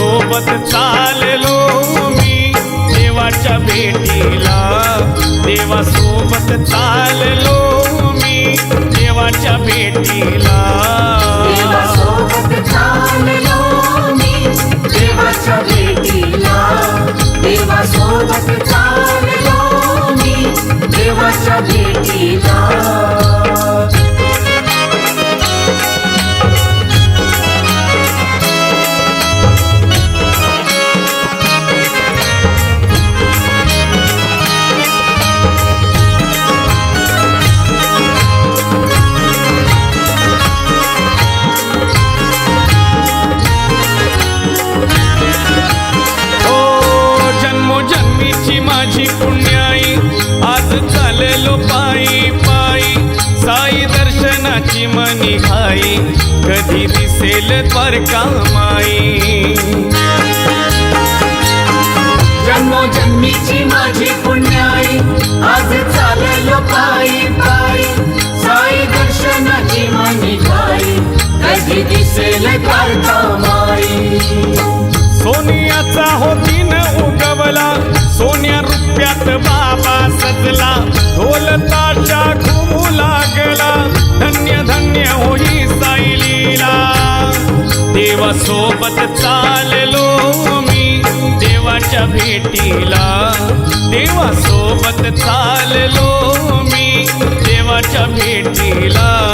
सोबत चाललो मी देवाच्या भेटीला. देवासोबत चाललो मी देवाच्या भेटीला. देवाच्या भेटीला. देवा सोबत आज चाललो पायी पायी साई दर्शनाची मनी घाई कधी दिसेल द्वारका माई. जन्मोजन्मीची माझी सोबत चाललो मी देवाच्या भेटीला. देवा सोबत चाललो मी देवाच्या भेटीला.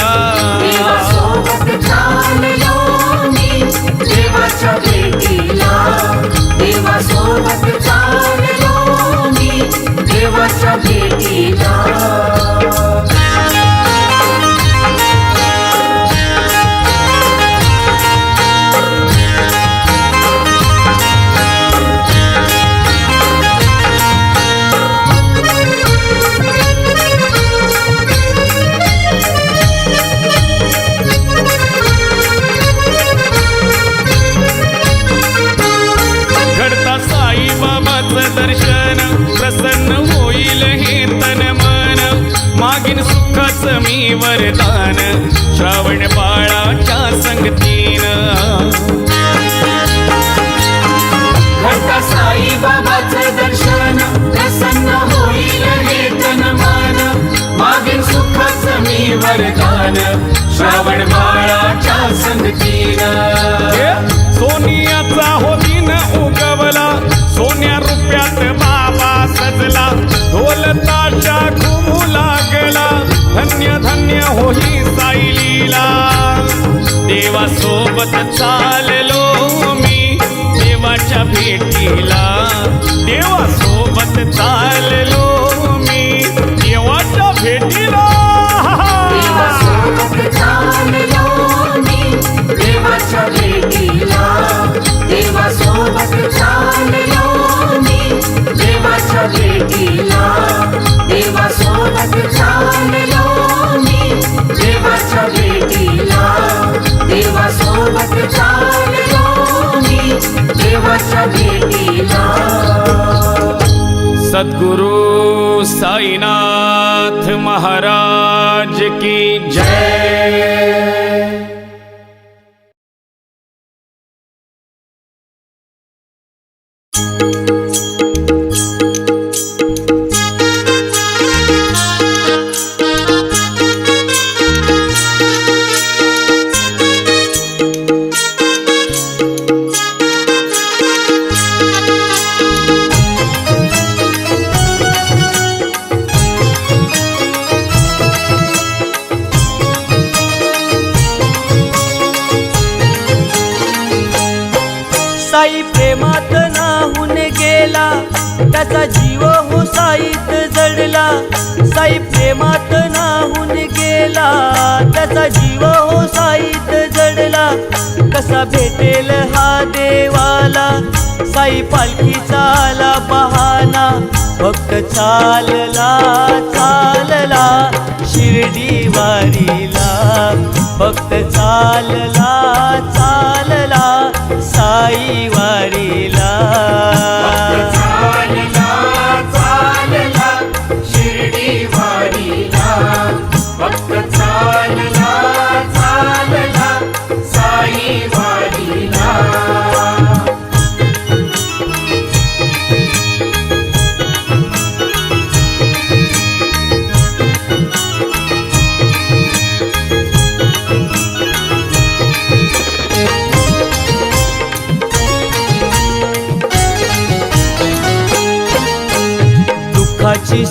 सोनियाचा होती न उगवला. सोन्या रुपयात बाबा सजला. ढोलताच्या घुमू लागला धन्य धन्य होई देवा सोबत चाललो मी देवाच्या भेटीला. देवासोबत चाललो સદગુરુ સાઈનાથ મહારાજ. साई प्रेमात नाहून गेला. त्याचा जीव हो साईत जडला. साई प्रेमात नाहून गेला. त्याचा जीव हो साईत जडला. कसा भेटेल हा देवाला? साई पालखीचा आला पहाना फक्त चालला चालला. शिर्डी वारीला. फक्त चालला चालला साई वारीला चालला. वारीला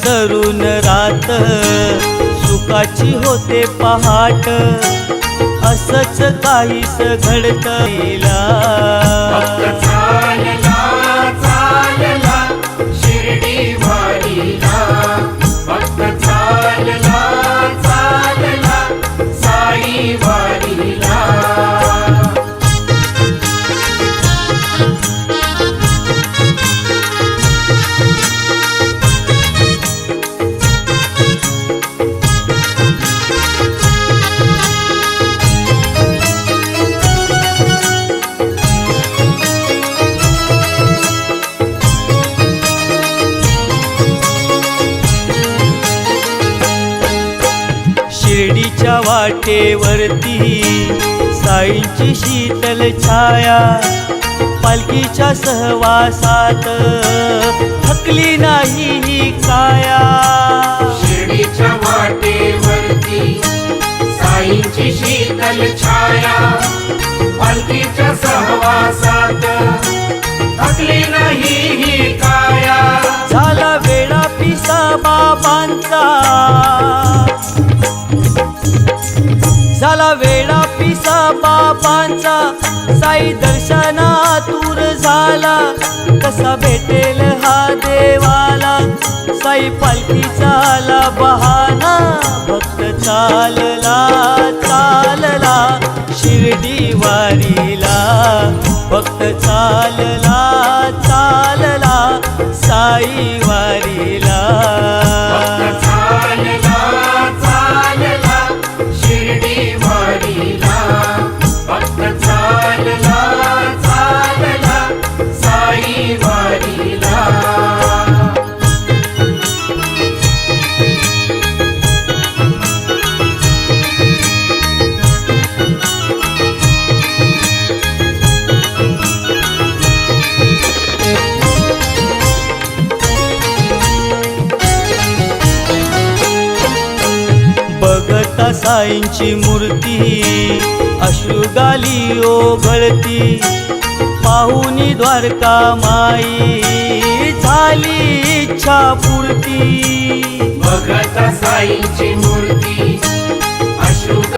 विसरून रात. सुखाची होते पहाट. असच काहीस घडत वाटेवरती साईंची शीतल छाया पालखीच्या सहवासात थकली नाही ही काया. शिर्डीच्या वाटेवरती साईंची शीतल छाया पालखीच्या सहवासात थकली नाही ही बापांचा साई दर्शनातूर झाला. कसा भेटेल हा देवाला? साई पालखी चाला बहाना भक्त चालला चालला. शिर्डी वारीला भक्त चालला चालला. साई वारीला राधा साईंची मूर्ती अश्रुगाली भळती पाहुनी द्वारका माई झाली इच्छा पूर्ती भगत साईंची मूर्ती